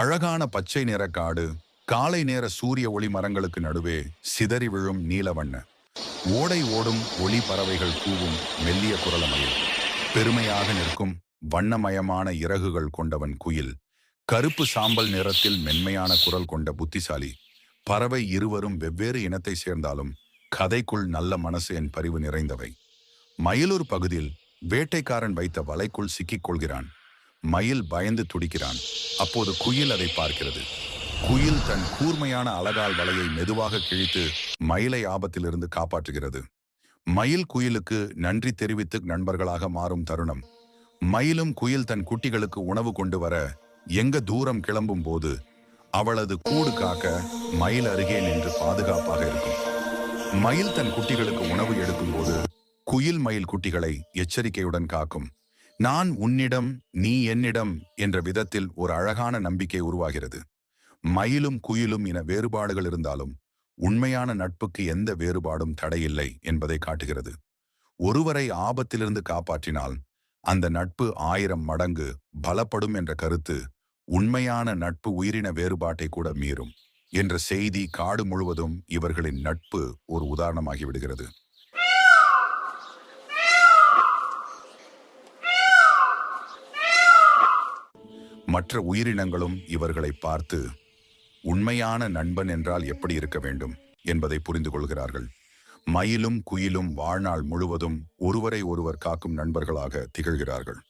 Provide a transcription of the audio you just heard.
அழகான பச்சை நிற காடு காலை நேர சூரிய ஒளி மரங்களுக்கு நடுவே சிதறி விழும் நீலவண்ண ஓடை ஓடும் ஒளி பறவைகள் கூவும் மெல்லிய குரலமையில் பெருமையாக நிற்கும் வண்ணமயமான இறகுகள் கொண்டவன் குயில். கருப்பு சாம்பல் நிறத்தில் மென்மையான குரல் கொண்ட புத்திசாலி. பறவை இருவரும் வெவ்வேறு இனத்தை சேர்ந்தாலும் கதைக்குள் நல்ல மனசு என் பரிவு நிறைந்தவை. மயிலூர் பகுதியில் வேட்டைக்காரன் வைத்த வலைக்குள் சிக்கிக் கொள்கிறான். மயில் பயந்து துடிக்கிறான். அப்போது குயில் அதை பார்க்கிறது. குயில் தன் கூர்மையான அழகால் வலையை மெதுவாக கிழித்து மயிலை ஆபத்திலிருந்து காப்பாற்றுகிறது. மயில் குயிலுக்கு நன்றி தெரிவித்து நண்பர்களாக மாறும் தருணம். மயிலும் குயில் தன் குட்டிகளுக்கு உணவு கொண்டு வர எங்க தூரம் கிளம்பும் போது அவளது கூடு காக்க மயில் அருகே நின்று பாதுகாப்பாக இருக்கும். மயில் தன் குட்டிகளுக்கு உணவு எடுக்கும்போது குயில் மயில் குட்டிகளை எச்சரிக்கையுடன் காக்கும். நான் உன்னிடம் நீ என்னிடம் என்ற விதத்தில் ஒரு அழகான நம்பிக்கை உருவாகிறது. மயிலும் குயிலும் என வேறுபாடுகள் இருந்தாலும் உண்மையான நட்புக்கு எந்த வேறுபாடும் தடையில்லை என்பதை காட்டுகிறது. ஒருவரை ஆபத்திலிருந்து காப்பாற்றினால் அந்த நட்பு ஆயிரம் மடங்கு பலப்படும் என்ற கருத்து உண்மையான நட்பு உயிரின வேறுபாட்டை கூட மீறும். என்ற செய்தி காடு முழுவதும் இவர்களின் நட்பு ஒரு உதாரணமாகிவிடுகிறது மற்ற உயிரினங்களும் இவர்களை பார்த்து உண்மையான நண்பன் என்றால் எப்படி இருக்க வேண்டும்? என்பதை புரிந்து கொள்கிறார்கள். மயிலும் குயிலும் வாழ்நாள் முழுவதும் ஒருவரை ஒருவர் காக்கும் நண்பர்களாக திகழ்கிறார்கள்.